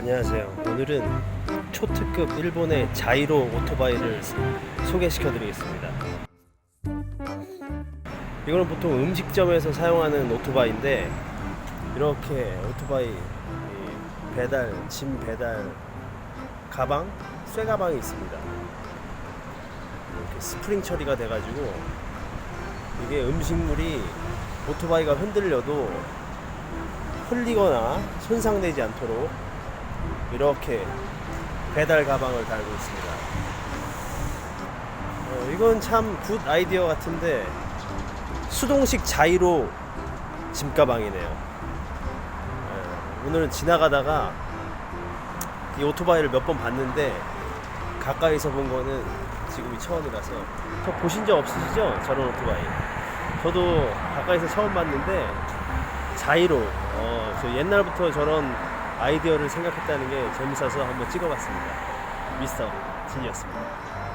안녕하세요. 오늘은 초특급 일본의 자이로 오토바이를 소개시켜 드리겠습니다. 이거는 보통 음식점에서 사용하는 오토바이인데 이렇게 오토바이 이 배달, 짐 배달 가방, 쇠 가방이 있습니다. 이렇게 스프링 처리가 돼가지고 이게 음식물이 오토바이가 흔들려도 흘리거나 손상되지 않도록 이렇게 배달 가방을 달고 있습니다. 어, 이건 참 굿 아이디어 같은데 수동식 자이로 짐 가방이네요. 예, 오늘은 지나가다가 이 오토바이를 몇 번 봤는데 가까이서 본 거는 지금이 처음이라서 저 보신 적 없으시죠? 저런 오토바이. 저도 가까이서 처음 봤는데 자이로 어, 저 옛날부터 저런 아이디어를 생각했다는 게 재밌어서 한번 찍어봤습니다. 미스터 진이었습니다.